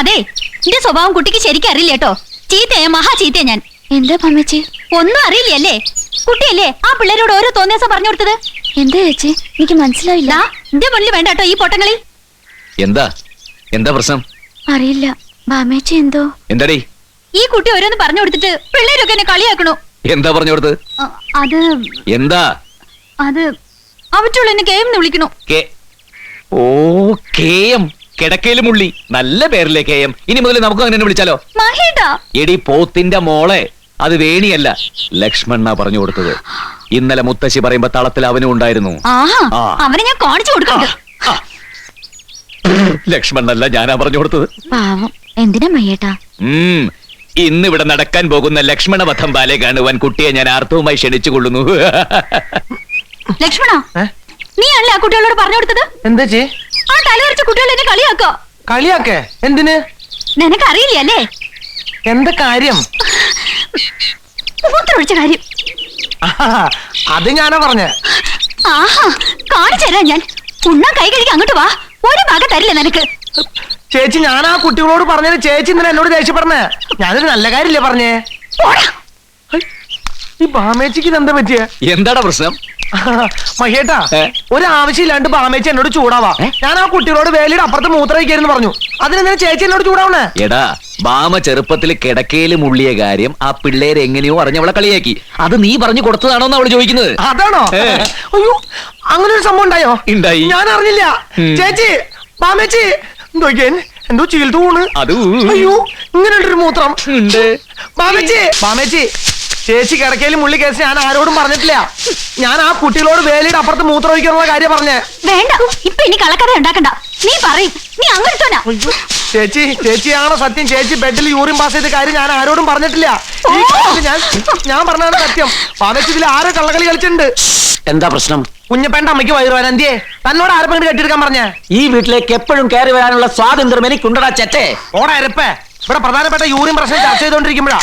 അതെ എന്റെ സ്വഭാവം കുട്ടിക്ക് ശരിക്കും അറിയില്ല കേട്ടോ. ചീത്തയാ മഹാ ചീത്തയാ ഞാൻ. എന്താ പമ്മച്ചി ഒന്നും അറിയില്ലല്ലേ കുട്ടിയല്ലേ ആ പിള്ളേരോട് ഓരോ തോന്നിയാസം പറഞ്ഞു കൊടുത്തത്? എന്താ ചേച്ചി? എനിക്ക് മനസ്സിലായില്ല. എന്റെ മുന്നിൽ വേണ്ട കേട്ടോ ഈ പൊട്ടങ്ങളിൽ എന്താ? എന്താ പ്രശ്നം? അറിയില്ല. ബാമേച്ചി എന്തോ? എന്താടി? ഈ കുട്ടി ഓരോന്ന് പറഞ്ഞു കൊടുത്തിട്ട് പിള്ളേരൊക്കെ എന്നെ കളിയാക്കണു. എന്താ പറഞ്ഞു കൊടുത്തത്? അത് എന്താ? അത് അവറ്റുള്ള എന്നെ കേം എന്ന് വിളിക്കണു. കെ ഓ കെ കിടക്കയിലും ഉള്ളി നല്ല പേരിലേക്ക് കെ എം. ഇനി മുതൽ നമുക്ക് അങ്ങനെ വിളിച്ചാലോ? മഹേട്ടാ എടി പോത്തിന്റെ മോളെ അത് വേണിയല്ല ലക്ഷ്മണ പറഞ്ഞു കൊടുത്തത്. ഇന്നലെ മുത്തശ്ശി പറയുമ്പോ തളത്തിൽ അവനും ഉണ്ടായിരുന്നു. ആഹാ ആ. അവനെ ഞാൻ കാണിച്ചു കൊടുക്കണ്ട്. ലക്ഷ്മണല്ല ഞാനാ പറഞ്ഞു കൊടുത്തത്. പാവം. എന്തിനാ മയ്യേട്ടാ? ഉം. ഇന്ന് ഇവിടെ നടക്കാൻ പോകുന്ന ലക്ഷ്മണ വധം ബാലെ കാണുവാൻ കുട്ടിയെ ഞാൻ ആർത്തവുമായി ക്ഷണിച്ചുകൊള്ളുന്നു. ലക്ഷ്മണ ഏ? നീ അല്ലേ ആ കുട്ടികളോട് പറഞ്ഞു കൊടുത്തത്? എന്താ ചേ ആ തലവരച്ച കുട്ടികൾ എന്നെ കളിയാക്കോ? കളിയാക്കേ? എന്തിന്? നിനക്ക് അറിയില്ല അല്ലേ എന്താ കാര്യം? മൂത്രമൊഴിച്ച കാര്യം. ആഹാ, അത് ഞാനാ പറഞ്ഞ. ആഹാ കാണിച്ചു തരാം ഞാൻ. ഉണ്ണാൻ കൈ കഴുകി അങ്ങോട്ട് വാ. ഒരു ഭാഗം തരില്ല നിനക്ക്. ചേച്ചി ഞാൻ ആ കുട്ടികളോട് പറഞ്ഞത് ചേച്ചി ഇന്നലെ എന്നോട് ദേഷ്യപ്പെടണേ. ഞാനൊരു നല്ല കാര്യമില്ലേ പറഞ്ഞേ? ഈ ബാമേച്ചിക്ക് എന്താ പറ്റിയ? എന്താടാ പ്രശ്നം? മഹേട്ടാ ഒരാവശ്യമില്ലാണ്ട് ബാമേച്ചി എന്നോട് ചൂടാവാ. ഞാൻ ആ കുട്ടികളോട് വേലിയുടെ അപ്പുറത്ത് മൂത്രയിക്കായിരുന്നു പറഞ്ഞു. അതിനെന്തിനാ ചേച്ചി എന്നോട് ചൂടാവണേ? എടാ ബാമ ചെറുപ്പത്തിൽ കിടക്കയിൽ മുള്ളിയ കാര്യം ആ പിള്ളേരെ എങ്ങനെയോ അറിഞ്ഞവളെ കളിയാക്കി. അത് നീ പറഞ്ഞു കൊടുത്തതാണോന്ന് അവൾ ചോദിക്കുന്നത്. അതാണോ? അയ്യോ അങ്ങനെ ഒരു സംഭവം ഉണ്ടായോ? ഉണ്ടായി. ഞാൻ അറിഞ്ഞില്ല. ചേച്ചി പാമേച്ചി എന്തോ എന്തോ ചീൽ തൂണ് അയ്യോ ഇങ്ങനെ ഉണ്ടൊരു മൂത്രം. ഉണ്ട്. ബാമേച്ചി ബാമേച്ചി ചേച്ചി കിടക്കയിൽ മുള്ളി കേസ് ഞാൻ ആരോടും പറഞ്ഞിട്ടില്ല. ഞാൻ ആ കുട്ടികളോട് വേലിയുടെ അപ്പുറത്ത് മൂത്രമൊഴിക്കാനുള്ള കാര്യം പറഞ്ഞേ. വേണ്ട. ഇപ്പൊ ഇനി കളക്കഥ ഉണ്ടാക്കണ്ട. നീ പറയും. നീ അങ്ങോട്ടോനാ ചേച്ചി ചേച്ചിയാണോ സത്യം? ചേച്ചി ബെഡിൽ യൂറിൻ പാസ് ചെയ്ത കാര്യം ഞാൻ ആരോടും പറഞ്ഞിട്ടില്ല. ഈ കാര്യത്തിൽ ഞാൻ ഞാൻ പറഞ്ഞതാണ് സത്യം. ഇതിൽ ആരോ കള്ളകളി കളിച്ചിട്ടുണ്ട്. എന്താ പ്രശ്നം? കുഞ്ഞപ്പേണ്ട അമ്മയ്ക്ക് വയറുവാൻ എന്തിയെ? തന്നോട് ആരെ പെണ്ണ് കെട്ടിയെടുക്കാൻ പറഞ്ഞേ? ഈ വീട്ടിലേക്ക് എപ്പോഴും കയറി വരാനുള്ള സ്വാതന്ത്ര്യം എനിക്കുണ്ടടാ ചേട്ടേ ഓടാ അരപ്പേ ഇവിടെ പ്രധാനപ്പെട്ട യൂറിൻ പ്രശ്നം ചർച്ച ചെയ്തോണ്ടിരിക്കുമ്പോഴാ.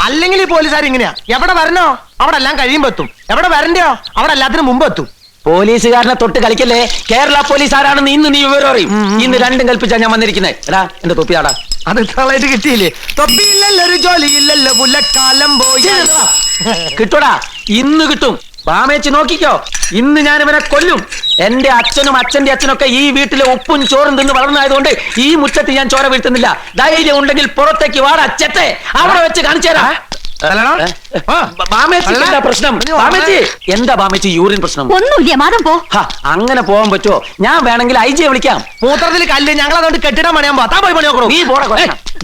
അല്ലെങ്കിൽ ഈ പോലീസുകാർ ഇങ്ങനെയാ. എവിടെ വരണോ അവിടെ എല്ലാം കഴിയുമ്പോ എത്തും. എവിടെ വരണ്ടയോ അവിടെ എല്ലാത്തിനും മുമ്പ് എത്തും. പോലീസുകാരനെ തൊട്ട് കളിക്കല്ലേ? കേരള പോലീസ് ആരാണെന്ന് ഇന്ന് നീ വിവരം അറിയും. ഇന്ന് രണ്ടും കൽപ്പിച്ചാ ഞാൻ വന്നിരിക്കുന്നത് എടാ എന്റെ തൊപ്പിയാടാ. അത് ഇത്രളായിട്ട് കിട്ടിയില്ലേ? തൊപ്പിയില്ലല്ലോ ഒരു ജോലി ഇല്ലല്ലോ പുല്ലക്കാലം പോയി. കിട്ടൂടാ. ഇന്ന് കിട്ടും. ബാമേച്ച് നോക്കിക്കോ. ഇന്ന് ഞാൻ ഇവനെ കൊല്ലും. എന്റെ അച്ഛനും അച്ഛന്റെ അച്ഛനൊക്കെ ഈ വീട്ടിലെ ഉപ്പും ചോറും തിന്ന് വളർന്നായതുകൊണ്ട് ഈ മുറ്റത്ത് ഞാൻ ചോര വീഴ്ത്തുന്നില്ല. ധൈര്യം ഉണ്ടെങ്കിൽ പുറത്തേക്ക് വാടാ അച്ഛത്തെ അവിടെ വെച്ച് കാണിച്ചു തരാം പ്രശ്നം? എന്താ ബാമേച്ചി യൂറിൻ പ്രശ്നം? ഒന്നുമില്ല മാതം പോ. അങ്ങനെ പോകാൻ പറ്റുമോ ഞാൻ വേണമെങ്കിൽ ഐ ജിയെ വിളിക്കാം. മൂത്രത്തിൽ കല്ല് ഞങ്ങൾ അതുകൊണ്ട് കെട്ടിടാൻ പണിയാൻ പോവാ. താ പോയി പണി നീ പോടാ.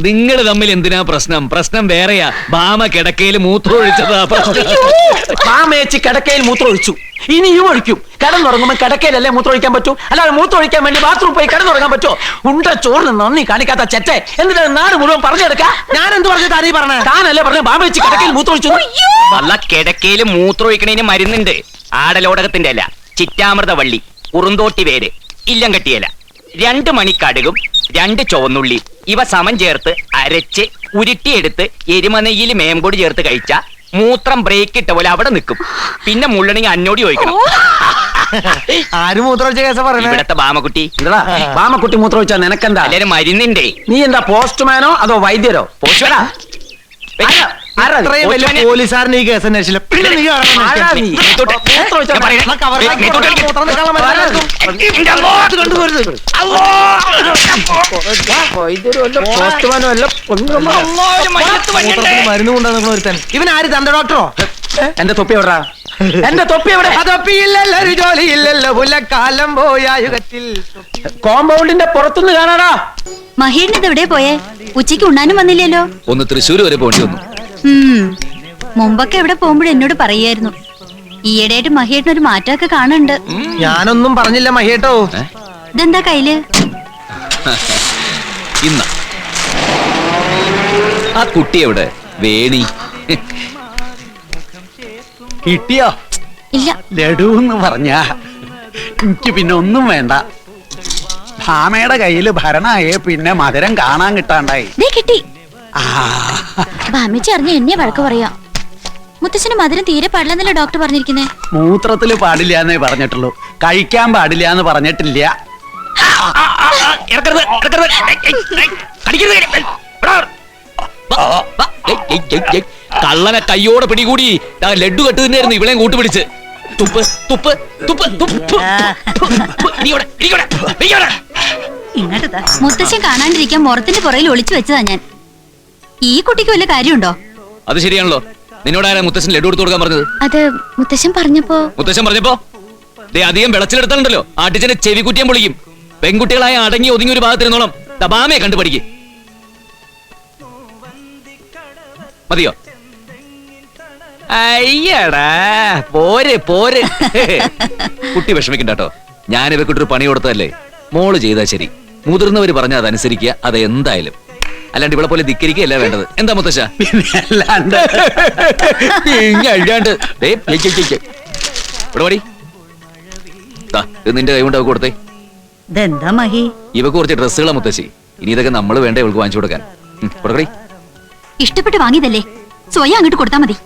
നിങ്ങൾ തമ്മിൽ എന്തിനാ പ്രശ്നം? പ്രശ്നം വേറെയാ. ബാമ കിടക്കയിൽ മൂത്രം ഒഴിച്ചതാ ബാമേച്ചി കിടക്കയിൽ മൂത്രം ഒഴിച്ചു ഇനിയും ഒഴിക്കും. കിടന്നുറങ്ങുമ്പോൾ കിടക്കയിലല്ലേ മൂത്രം ഒഴിക്കാൻ പറ്റൂ? അല്ലാതെ മൂത്രം ഒഴിക്കാൻ വേണ്ടി ബാത്റൂം പോയി കിടന്നുറങ്ങാൻ പറ്റോ? ഉണ്ട ചോറിന് നന്ദി കാണിക്കാത്ത ചെറ്റെ. എന്നിട്ട് നാട് മുഴുവൻ പറഞ്ഞെടുക്കാം? ഞാൻ എന്ത് പറഞ്ഞു താനീ പറഞ്ഞു? താനല്ലേ പറഞ്ഞു? ബാമ്പഴിച്ച് കിടക്കയിൽ മൂത്രം ഒഴിച്ചു വല്ല കിടക്കയിൽ മൂത്രമൊഴിക്കണേന് മരുന്നുണ്ട്. ആടലോടകത്തിന്റെ അല്ല ചിറ്റാമൃത വള്ളി ഉറുന്തോട്ടി വേര് ഇല്ലം കെട്ടിയല രണ്ട് മണിക്കടുകും രണ്ട് ചുവന്നുള്ളി. ഇവ സമം ചേർത്ത് അരച്ച് ഉരുട്ടിയെടുത്ത് എരുമനെയ്യിൽ മേമ്പൊടി ചേർത്ത് കഴിച്ച മൂത്രം ബ്രേക്ക് ഇട്ട പോലെ അവിടെ നിൽക്കും. പിന്നെ മുള്ളണെങ്കിൽ അന്നോടി ചോദിക്കണം. ആരും മൂത്രമൊഴിച്ച കേസ പറയുന്നത് ഇവിടത്തെ ബാമക്കുട്ടി. എന്താ ബാമക്കുട്ടി മൂത്രം ഒഴിച്ചാൽ നിനക്കെന്താ? എല്ലാരും മരുന്നുണ്ടേ നീ എന്താ പോസ്റ്റ്മാനോ അതോ വൈദ്യരോ? പോഷടാ ഇത്രയും വലിയ ഈ കേസ് അന്വേഷിച്ചില്ല. പിന്നെ നീ? അന്വേഷിക്കാൻ? പോസ്റ്റ്മാനോ അല്ല ഒന്നും മൂത്രത്തിന് മരുന്ന് കൊണ്ടുവന്ന ഒരുത്തൻ ഇവൻ ആര് തന്റെ ഡോക്ടറോ എന്റെ തൊപ്പി എവിടാ? എന്റെ തൊപ്പി എവിടെ? തൊപ്പിയില്ലല്ലോ ഒരു ജോലി ഇല്ലല്ലോ പുല്ലക്കാലം പോയ യുഗത്തിൽ കോമ്പൗണ്ടിന്റെ പുറത്തുനിന്ന് കാണാടാ. മഹേഷിന് എവിടെ പോയേ? ഉച്ചയ്ക്ക് ഉണ്ണാനും വന്നില്ലല്ലോ. ഒന്ന് തൃശ്ശൂർ വരെ പോണ്ടി വന്നു. ഉം. മുമ്പൊക്കെ എവിടെ പോകുമ്പോഴും എന്നോട് പറയായിരുന്നു. ഈയിടെയായിട്ട് മഹേഷിന് ഒരു മാറ്റമൊക്കെ കാണുന്നുണ്ട്. ഞാനൊന്നും പറഞ്ഞില്ല മഹേട്ടോ. ഇതെന്താ കയ്യിൽ? ഇന്ന. ആ കുട്ടി എവിടെ? വേണി. കിട്ടിയോ? ഇല്ല. ലഡു എന്ന് പറഞ്ഞ. എനിക്ക് പിന്നെ ഒന്നും വേണ്ട. ഭാമയുടെ കയ്യിൽ ഭരണായേ പിന്നെ മധുരം കാണാൻ കിട്ടാണ്ടായി. ദേ കിട്ടി. ആ. ബാമേച്ചി അറിഞ്ഞ എന്നെ വഴക്ക് പറയാ. മുത്തശ്ശന് മധുരം തീരെ പാടില്ലെന്നല്ലേ ഡോക്ടർ പറഞ്ഞിരിക്കുന്നേ? മൂത്രത്തിൽ പാടില്ല എന്നേ പറഞ്ഞിട്ടുള്ളൂ. കഴിക്കാൻ പാടില്ല എന്ന് പറഞ്ഞിട്ടില്ല ഇറക്കരുത് ഇറക്കരുത്. കടിക്കരുത്. ഏയ്, ഏയ്. കള്ളനെ കയ്യോടെ പിടികൂടി. ഞാൻ ലഡു കെട്ടു തന്നെയായിരുന്നു ഇവളെയും കൂട്ടുപിടിച്ച് തുപ്പ് തുപ്പ് തുപ്പ് തുപ്പ്. ഇങ്ങോട്ട്. മുത്തശ്ശൻ കാണാണ്ടിരിക്കാൻ മുറത്തിന്റെ പുറയിൽ ഒളിച്ചു വെച്ചതാ ഞാൻ. ഈ കുട്ടിക്ക് വല്ല കാര്യമുണ്ടോ? അത് ശരിയാണല്ലോ. നിന്നോട് ആരാ മുത്തശ്ശൻ ലഡു കൊടുത്തു കൊടുക്കാൻ പറഞ്ഞത്? അത് മുത്തശ്ശൻ പറഞ്ഞപ്പോ? മുത്തശ്ശൻ പറഞ്ഞപ്പോ? ദേ അധികം വെളച്ചിലെടുത്താലുണ്ടല്ലോ. ആട്ടിച്ചന്റെ ചെവി കുറ്റിയാൻ പൊളിക്കും. പെൺകുട്ടികളായ അടങ്ങി ഒതുങ്ങി ഒരു ഭാഗത്തിരുന്നോളം. തപാമയെ കണ്ടു പഠിക്ക് മതിയോ? അയ്യടാ പോരെ പോരെ. കുട്ടി വിഷമിക്കണ്ട കേട്ടോ ഞാൻ ഇവക്കൊട്ടൊരു പണി കൊടുത്തതല്ലേ? മോൾ ചെയ്താ ശരി. മുതിർന്നവര് പറഞ്ഞ അതനുസരിക്കുക അത് എന്തായാലും. അല്ലാണ്ട് ഇവിടെ പോലെ ധിക്കരിക്കുകയല്ല വേണ്ടത്. എന്താ മുത്തശ്ശ? അല്ലാണ്ട്. ഇവിടെ ഇത് നിന്റെ കൈ കൊണ്ട് അവ കൊടുത്തേ ഇവക്ക് കുറച്ച് ഡ്രസ്സുകളാ മുത്തശ്ശി. ഇനി ഇതൊക്കെ നമ്മൾ വേണ്ട ഇവൾക്ക് വാങ്ങിച്ചു കൊടുക്കാൻ. കൊടുക്കടി. ഇഷ്ടപ്പെട്ട് വാങ്ങിയതല്ലേ? സ്വയം അങ്ങോട്ട് കൊടുത്താ മതി.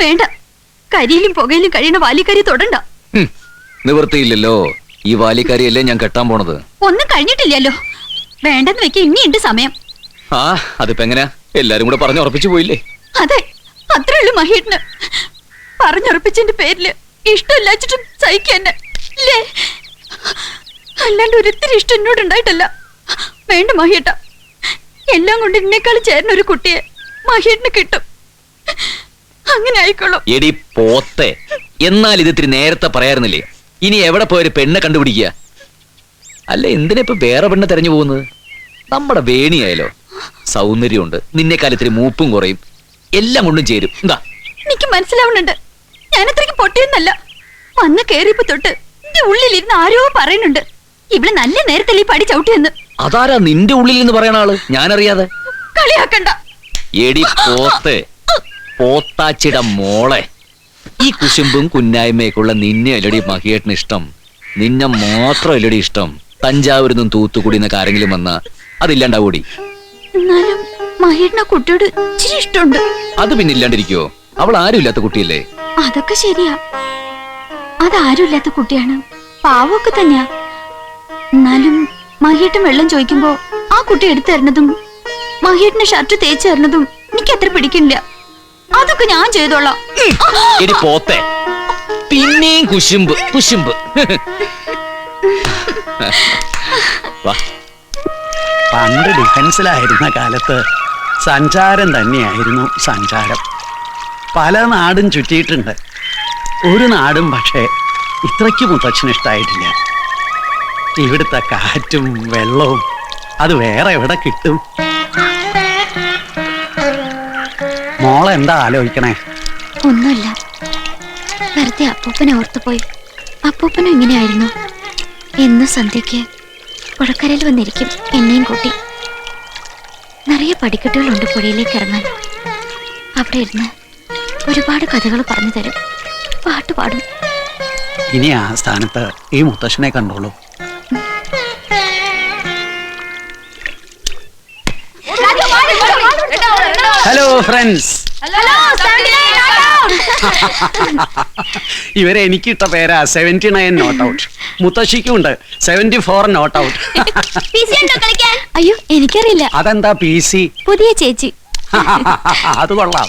വേണ്ട. കരിയിലും പുകയിലും കഴിയണ വാലിക്കരി തൊടണ്ട. നിവൃത്തിയില്ലല്ലോ. ഈ വാലിക്കാരിയല്ലേ ഞാൻ കെട്ടാൻ പോണത്. ഒന്നും കഴിഞ്ഞിട്ടില്ലല്ലോ. വേണ്ടെന്ന് വെക്ക ഇനിയുണ്ട് സമയം. ആ അതിപ്പോ എങ്ങനെയാ എല്ലാരും കൂടെ പറഞ്ഞു ഉറപ്പിച്ചു പോയില്ലേ? അതെ. അത്രേ ഉള്ളൂ മഹേട്ടിന്. പേരിൽ ഇഷ്ടമില്ലാച്ചിട്ടും സഹിക്കന്നെ അല്ലാണ്ട് ഒരിത്തിരി ഇഷ്ടം എന്നോട് ഉണ്ടായിട്ടല്ല. വേണ്ട മഹിയേട്ട എല്ലാം കൊണ്ട് എന്നെക്കാൾ ചേർന്ന ഒരു കുട്ടിയെ മഹിയേട്ടിന് കിട്ടും. അങ്ങനെ ആയിക്കോളൂ. എടി പോത്തെ എന്നാൽ ഇത് ഇത്തിരി നേരത്തെ പറയാറുന്നില്ലേ? ഇനി എവിടെ പോയൊരു പെണ്ണെ കണ്ടുപിടിക്കുക? അല്ല എന്തിനാ ഇപ്പൊ വേറെ പെണ്ണെ തെരഞ്ഞു പോകുന്നത്? നമ്മുടെ വേണിയായാലോ സൗന്ദര്യമുണ്ട്. നിന്നെക്കാലത്തിരി മൂപ്പും കുറയും. എല്ലാം കൊണ്ടും ചേരും. എന്താ എനിക്ക് മനസ്സിലാവുന്നുണ്ട്. ഞാൻ അത്രയ്ക്ക് പൊട്ടിയെന്നല്ല. വന്ന് കേറിയപ്പോ തൊട്ട് എന്റെ ഉള്ളിലിരുന്ന് ആരോ പറയുന്നുണ്ട്. ഇവിടെ നല്ല നേരത്തെ ഈ പടി ചവിട്ടിയെന്ന്. അതാരാ നിന്റെ ഉള്ളിൽ എന്ന് പറയണ ആൾ? ഞാനറിയാതെ. കളിയാക്കണ്ട. എടി പോത്തെ പോത്താച്ചിട മോളെ. ഈ കുശുമ്പും കുന്നായ്മയൊക്കെയുള്ള നിന്നെ അല്ലടി മഹിയേട്ടന് ഇഷ്ടം. നിന്നെ മാത്രം അല്ലടി ഇഷ്ടം. തഞ്ചാവൂരിൽ നിന്നും തൂത്തുക്കുടി എന്നൊക്കെ ആരെങ്കിലും വന്നാ അതില്ലാണ്ടാവൂടി. എന്നാലും മഹേട്ടിന് ആ കുട്ടിയോട് ഇച്ചിരി ഇഷ്ടമുണ്ട്. അത് പിന്നെ ഇല്ലാണ്ടിരിക്കോ അവൾ ആരും ഇല്ലാത്ത കുട്ടിയല്ലേ? അതൊക്കെ ശരിയാ. അതാരുമില്ലാത്ത കുട്ടിയാണ്. പാവമൊക്കെ തന്നെയാ. എന്നാലും മഹിയേട്ടൻ വെള്ളം ചോദിക്കുമ്പോ ആ കുട്ടി എടുത്തു തരുന്നതും മഹിയേട്ടന്റെ ഷർട്ട് തേച്ചു തരുന്നതും എനിക്ക് അത്ര പിടിക്കില്ല. അതൊക്കെ ഞാൻ ചെയ്തോളാം. എടി പോത്തെ. പിന്നെയും കുശുമ്പ് കുശുമ്പ്. വാ. പണ്ട് ഡിഫൻസിലായിരുന്ന കാലത്ത് സഞ്ചാരം തന്നെയായിരുന്നു സഞ്ചാരം. പല നാടും ചുറ്റിയിട്ടുണ്ട്. ഒരു നാടും പക്ഷേ ഇത്രയ്ക്ക് മുത്തച്ഛന് ഇഷ്ടമായിട്ടില്ല ഇവിടുത്തെ കാറ്റും വെള്ളവും അത് വേറെ എവിടെ കിട്ടും? മോളെന്താ ആലോചിക്കണേ? ഒന്നുമില്ല. വെറുതെ അപ്പൂപ്പനെ ഓർത്തുപോയി. അപ്പൂപ്പനും ഇങ്ങനെയായിരുന്നു. എന്ന് സന്ധ്യയ്ക്ക് പുഴക്കരയിൽ വന്നിരിക്കും. എന്നെയും കൂട്ടി. നിറയെ പടിക്കെട്ടുകളുണ്ട് പുഴയിലേക്ക് ഇറങ്ങാൻ. അവിടെ ഇരുന്ന് ഒരുപാട് കഥകൾ പറഞ്ഞു തരും. പാട്ട് പാടും. ഇനി ആ സ്ഥാനത്ത് ഈ മുത്തശ്ശനെ കണ്ടോളൂ. ഹലോ ഫ്രണ്ട്സ് ഇവരെ എനിക്കിട്ട പേരാ സെവന്റി നയൻ നോട്ട് ഔട്ട് മുത്തശ്ശിക്കും ഉണ്ട്. സെവന്റി ഫോർ നോട്ട് ഔട്ട് അയ്യോ എനിക്കറിയില്ല. അതെന്താ പി സി പുതിയ ചേച്ചി. അത് കൊള്ളാം.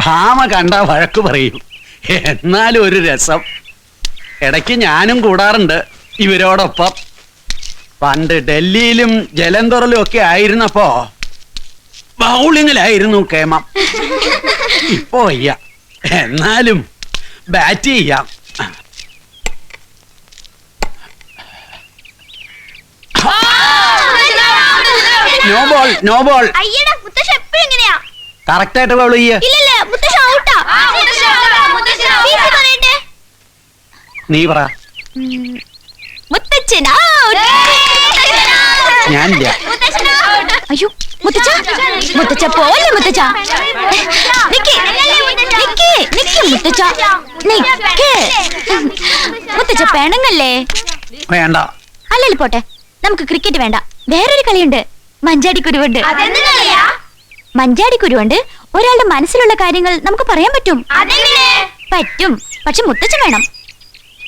ഭാമ കണ്ട വഴക്ക് പറയും. എന്നാലും ഒരു രസം. ഇടയ്ക്ക് ഞാനും കൂടാറുണ്ട് ഇവരോടൊപ്പം. പണ്ട് ഡൽഹിയിലും ജലന്ധറിലും ഒക്കെ ആയിരുന്നപ്പോ ബൗളിങ്ങിലായിരുന്നു കേമം. ഇപ്പോ വയ്യ എന്നാലും ബാറ്റ് ചെയ്യാം. നോ ബോൾ നോ ബോൾ അയ്യടാ മുത്തശ്ശ എപ്പോഴും ഇങ്ങനെയാ? കറക്റ്റ് ആയിട്ട് ബൗൾ ചെയ്യ. ഇല്ലല്ല മുത്തശ്ശ ഔട്ടാ പറയട്ടെ? നീ പറ. മുത്തച്ഛൻ ഞാനില്ല. അയ്യോ. മുത്തച്ഛ മുത്തച്ഛ പോലെ മുത്തച്ഛ? നിക്ക് നിക്ക് നിക്ക് മുത്തച്ഛ. നിക്ക് മുത്തച്ഛ പെണങ്ങല്ലേ? വേണ്ട. അല്ലല്ലോ പോട്ടെ നമുക്ക് ക്രിക്കറ്റ് വേണ്ട. വേറൊരു കളിയുണ്ട്. മഞ്ചാടിക്കുരുവുണ്ട് മഞ്ചാടിക്കുരുവുണ്ട് ഒരാളുടെ മനസ്സിലുള്ള കാര്യങ്ങൾ നമുക്ക് പറയാൻ പറ്റും. പറ്റും. പക്ഷെ മുത്തച്ഛൻ വേണം.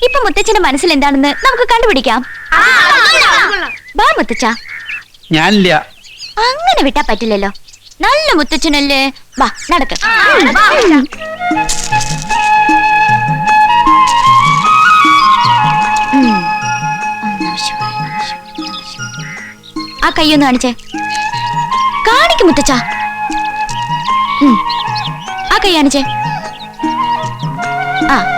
ഇപ്പൊ മുത്തച്ഛന്റെ മനസ്സിൽ എന്താണെന്ന് നമുക്ക് കണ്ടുപിടിക്കാം. ബാ മുത്തച്ഛ. ഞാനില്ല. അങ്ങനെ വിട്ടാ പറ്റില്ലല്ലോ. നല്ല മുത്തച്ഛനല്ലേ? വാ നടക്ക. ആ കൈയൊന്ന് കാണിച്ചേ. കാണിക്കും മുത്തച്ഛ. ആ കൈ കാണിച്ചേ. ആ.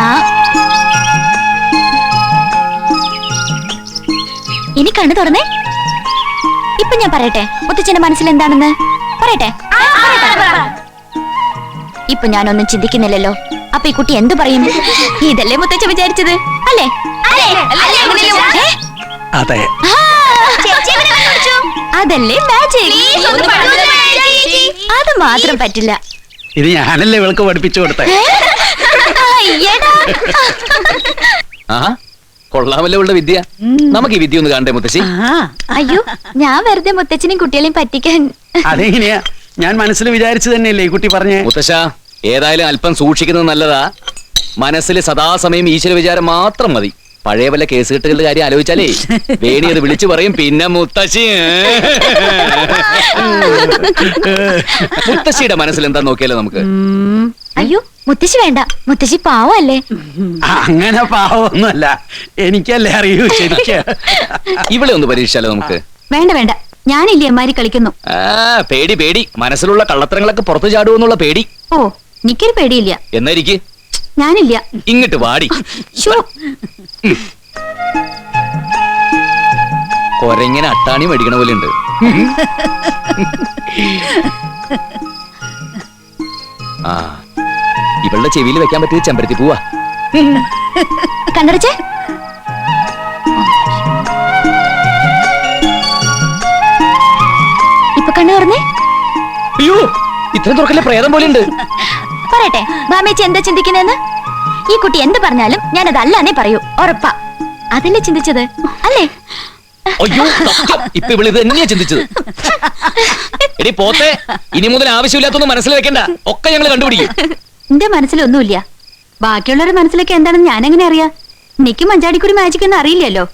ആ. ഇനി കണ്ണു തുറന്നേ. ഇപ്പൊ ഞാൻ പറയട്ടെ മുത്തച്ഛന്റെ മനസ്സിൽ എന്താണെന്ന്? പറയട്ടെ. ഇപ്പൊ ഞാനൊന്നും ചിന്തിക്കുന്നില്ലല്ലോ. അപ്പൊ ഈ കുട്ടി എന്ത് പറയും? ഇതല്ലേ മുത്തച്ഛ വിചാരിച്ചത്? അല്ലേ? അതെ! അതല്ലേ മാജിക് അത് മാത്രം പറ്റില്ല. ഇത് ഞാനല്ലേ ഇവൾക്ക് പഠിപ്പിച്ചു കൊടുത്തേ. ആ കൊള്ളാമല്ലോ ഉള്ള വിദ്യ. നമുക്ക് ഈ വിദ്യ ഒന്ന് കാണണ്ടേ മുത്തശ്ശി? അയ്യോ ഞാൻ വെറുതെ മുത്തച്ഛനെയും കുട്ടികളെയും പറ്റിക്കാൻ. അതെങ്ങനെയാ? ഞാൻ മനസ്സിൽ വിചാരിച്ചു തന്നെയല്ലേ ഈ കുട്ടി പറഞ്ഞേ? മുത്തശ്ശ ഏതായാലും അല്പം സൂക്ഷിക്കുന്നത് നല്ലതാ. മനസ്സിൽ സദാസമയം ഈശ്വര വിചാരം മാത്രം മതി. പഴയ പല കേസ് കെട്ടുകളുടെ കാര്യം ആലോചിച്ചാലേ വേണി അത് വിളിച്ചു പറയും പിന്നെ മുത്തശ്ശി. മുത്തശ്ശിയുടെ മനസ്സിൽ എന്താ നോക്കിയാലോ നമുക്ക്? അയ്യോ മുത്തശ്ശി വേണ്ട. മുത്തശ്ശി പാവല്ലേ അങ്ങനെ പാവമൊന്നുമല്ല. എനിക്കല്ലേ അറിയൂ ശരിക്ക്. ഇവിടെ ഒന്ന് പരീക്ഷിച്ചാലോ നമുക്ക്? വേണ്ട വേണ്ട. ഞാനില്ലേ അമ്മാരി കളിക്കുന്നു. ആ പേടി പേടി. മനസ്സിലുള്ള കള്ളത്തരങ്ങളൊക്കെ പുറത്തു ചാടുമെന്നുള്ള പേടി. ഓ എനിക്കൊരു പേടിയില്ല. എന്നായിരിക്കും ഞാനില്ല. ഇങ്ങോട്ട് വാടി. ഷോ കൊരങ്ങനെ അട്ടാണി മേടിക്കണ പോലെ ഉണ്ട്. ആ ഇവളുടെ ചെവിയിൽ വെക്കാൻ പറ്റിയത് ചെമ്പരത്തി പൂവാ. കണ്ണടച്ചേ. ഇപ്പൊ കണ്ണു തുറന്നേ. അയ്യോ ഇത്രയും തുറക്കല്ലേ പ്രേതം പോലെ ഉണ്ട്. പറയട്ടെ ബാമേച്ചി എന്താ ചിന്തിക്കുന്നതെന്ന്? ഈ കുട്ടി എന്ത് പറഞ്ഞാലും ഞാൻ അല്ലാന്നേ പറയൂ. ഉറപ്പാ. അതല്ലേ ചിന്തിച്ചത്? അല്ലേ? അയ്യോ സത്യം. ഇപ്പൊ ഇവൾ ഇത് തന്നെയാ ചിന്തിച്ചത്. എടി പോത്തെ ഇനി മുതൽ ആവശ്യമില്ലാത്തൊന്നും മനസ്സിൽ വെക്കണ്ട ഒക്കെ ഞങ്ങൾ കണ്ടുപിടിക്കും. എന്റെ മനസ്സിലൊന്നുമില്ല. ബാക്കിയുള്ളവരുടെ മനസ്സിലൊക്കെ എന്താണെന്ന് ഞാൻ എങ്ങനെ അറിയാ? എനിക്ക് മഞ്ചാടിക്കുടി മാജിക് എന്ന് അറിയില്ലല്ലോ.